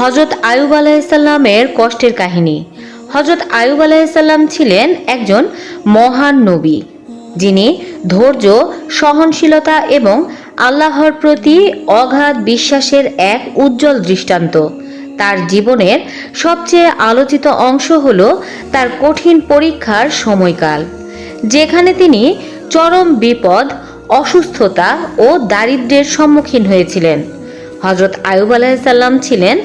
হজরত আয়ুব আলাইসাল্লামের কষ্টের কাহিনী। হজরত আয়ুব আলাইসাল্লাম ছিলেন একজন মহান নবী, যিনি ধৈর্য, সহনশীলতা এবং আল্লাহর প্রতি অগাধ বিশ্বাসের এক উজ্জ্বল দৃষ্টান্ত। তার জীবনের সবচেয়ে আলোচিত অংশ হল তার কঠিন পরীক্ষার সময়কাল, যেখানে তিনি চরম বিপদ, অসুস্থতা ও দারিদ্র্যের সম্মুখীন হয়েছিলেন। হজরত আয়ুব আলাইসাল্লাম ছিলেন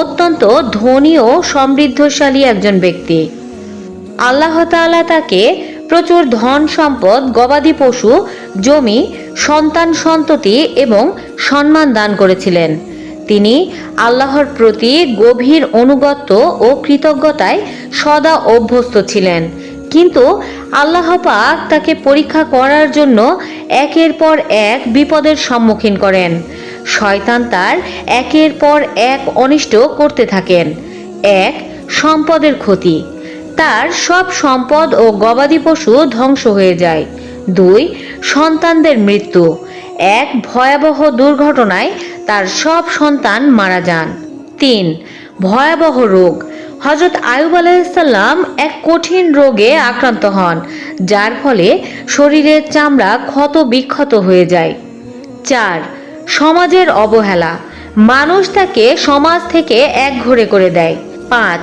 অত্যন্ত ধনী ও সমৃদ্ধশালী একজন ব্যক্তি। আল্লাহ তাআলা তাকে প্রচুর ধন সম্পদ, গবাদি পশু, জমি, সন্তান সন্ততি এবং সম্মান দান করেছিলেন। তিনি আল্লাহর প্রতি গভীর অনুগত্য ও কৃতজ্ঞতায় সদা অভ্যস্ত ছিলেন। কিন্তু আল্লাহ পাক তাকে পরীক্ষা করার জন্য একের পর এক বিপদের সম্মুখীন করেন। শয়তান তার একের পর এক অনিষ্ট করতে থাকেন। এক, সম্পদের ক্ষতি। তার সব সম্পদ ও গবাদি পশু ধ্বংস হয়ে যায়। দুই, সন্তানদের মৃত্যু। এক, ভয়াবহ দুর্ঘটনায় তার সব সন্তান মারা যান। তিন, ভয়াবহ রোগ। হজরত আয়ুব আলাইসাল্লাম এক কঠিন রোগে আক্রান্ত হন, যার ফলে শরীরের চামড়া ক্ষত বিক্ষত হয়ে যায়। চার সমাজের অবহেলা। মানুষ তাকে সমাজ থেকে এক ঘরে করে দেয়। পাঁচ,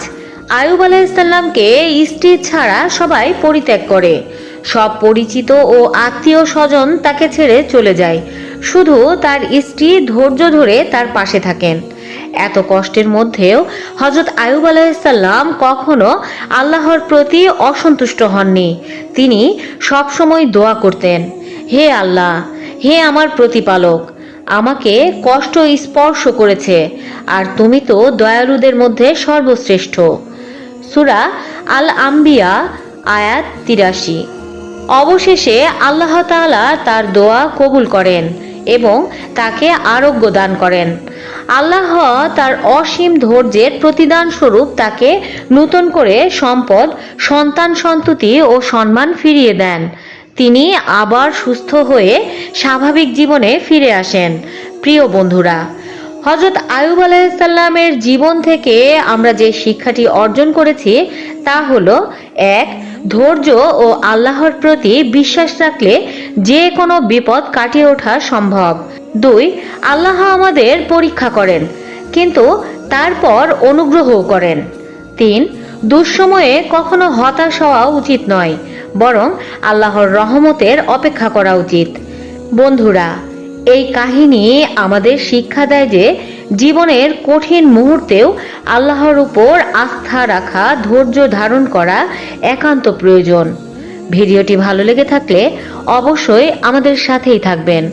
আয়ুব আলাইসাল্লামকে স্ত্রী ছাড়া সবাই পরিত্যাগ করে। সব পরিচিত ও আত্মীয় স্বজন তাকে ছেড়ে চলে যায়। শুধু তার স্ত্রী ধৈর্য ধরে তার পাশে থাকেন। এত কষ্টের মধ্যেও হজরত আয়ুব আলাইসাল্লাম কখনো আল্লাহর প্রতি অসন্তুষ্ট হননি। তিনি সবসময় দোয়া করতেন, হে আল্লাহ, হে আমার প্রতিপালক আমাকে কষ্ট স্পর্শ করেছে, আর তুমি তো দয়ালুদের মধ্যে সর্বশ্রেষ্ঠ। সুরা আল আম্বিয়া আয়াত তিরাশি। অবশেষে আল্লাহ তাআলা তার দোয়া কবুল করেন এবং তাকে আরোগ্য দান করেন। আল্লাহ তার অসীম ধৈর্যের প্রতিদান স্বরূপ তাকে নূতন করে সম্পদ, সন্তান সন্ততি ও সম্মান ফিরিয়ে দেন। তিনি আবার সুস্থ হয়ে স্বাভাবিক জীবনে ফিরে আসেন। প্রিয় বন্ধুরা হজরত আয়ুব আলাইসাল্লামের জীবন থেকে আমরা যে শিক্ষাটি অর্জন করেছি, তা হলো, এক, ধৈর্য ও আল্লাহর প্রতি বিশ্বাস রাখলে যে কোনো বিপদ কাটিয়ে ওঠা সম্ভব। দুই, আল্লাহ আমাদের পরীক্ষা করেন, কিন্তু তারপর অনুগ্রহ করেন। তিন, দুঃসময়ে কখনো হতাশ হওয়া উচিত নয়, বরং আল্লাহর রহমতের অপেক্ষা করা উচিত। বন্ধুরা, এই কাহিনী আমাদের শিক্ষা দেয় যে জীবনের কঠিন মুহূর্তেও আল্লাহর উপর আস্থা রাখা, ধৈর্য ধারণ করা একান্ত প্রয়োজন। ভিডিওটি ভালো লেগে থাকলে অবশ্যই আমাদের সাথেই থাকবেন।